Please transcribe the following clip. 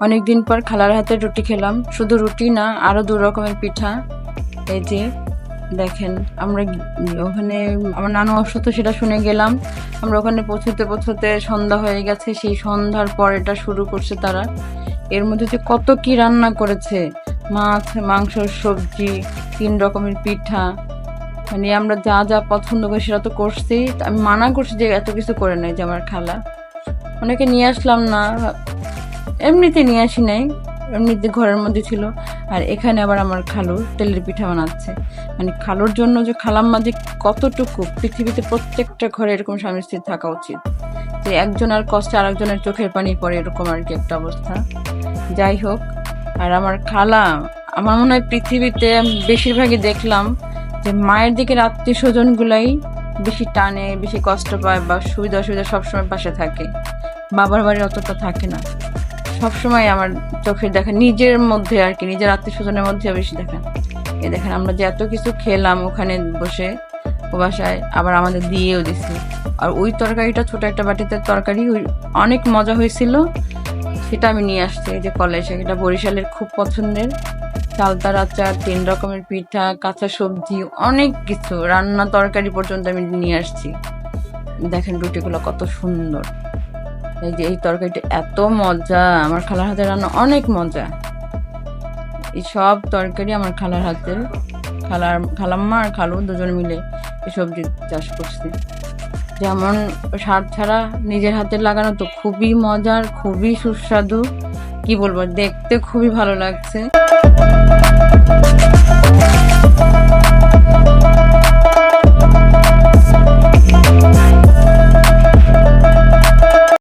অনেকদিন পর খালার হাতে রুটি খেলাম। শুধু রুটি না, আরও দু রকমের পিঠা। এই যে, দেখেন, আমরা ওখানে আমার নানু অসুস্থ সেটা শুনে গেলাম। আমরা ওখানে পৌঁছতে পৌঁছতে সন্ধ্যা হয়ে গেছে, সেই সন্ধ্যার পর এটা শুরু করছে তারা। এর মধ্যে যে কত কি রান্না করেছে, মাছ, মাংস, সবজি, তিন রকমের পিঠা। মানে আমরা যা যা পছন্দ করি সেটা তো করছি। আমি মানা করছি যে এত কিছু করে নাই যে আমার খালা। অনেকে নিয়ে আসলাম না। এমনিতে নিয়ে আসি নাই, এমনিতে ঘরের মধ্যে ছিল। আর এখানে আবার আমার খালু তেলের পিঠা বানাচ্ছে। মানে খালুর জন্য যে খালাম্মা যে কতটুকু পৃথিবীতে প্রত্যেকটা ঘরে এরকম স্বামী স্ত্রী থাকা উচিত। যে একজন আর কষ্টে আরেকজনের চোখের পানি পড়ে, এরকম আর কি একটা অবস্থা। যাই হোক, আর আমার খালা, আমার মনে হয় পৃথিবীতে বেশিরভাগই দেখলাম যে মায়ের দিকে আত্মীয় স্বজনগুলাই বেশি টানে, বেশি কষ্ট পায় বা সুবিধা অসুবিধা সবসময় পাশে থাকে। বাবার বাড়ি অতটা থাকে না। সবসময় আমার চোখের দেখা নিজের মধ্যে আর কি, নিজের আত্মীয় স্বজনের মধ্যে বেশি দেখা এ দেখেন, আমরা যে এত কিছু খেলাম ওখানে বসে বাসায়, আবার আমাদের দিয়েও দিছে। আর ওই তরকারিটা ছোট একটা বাটিতে তরকারি অনেক মজা হয়েছিল। সেটা আমি নিয়ে আসছি যে কলাই শাক। এটা বরিশালের খুব পছন্দের। চালতার আচার, তিন রকমের পিঠা, কাঁচা সবজি, অনেক কিছু। রান্না তরকারি পর্যন্ত আমি নিয়ে আসছি। দেখেন রুটিগুলো কত সুন্দর। এই যে এই তরকারিটা এত মজা, আমার খালার হাতে রান্না অনেক মজা। এই সব তরকারি আমার খালার হাতে। খালার, খালাম্মা আর খালু দুজন মিলে এই সবজি চাষ করছে। যেমন সার ছাড়া নিজের হাতে লাগানো তো খুবই মজার, খুবই সুস্বাদু। কি বলব, দেখতে খুবই ভালো লাগছে।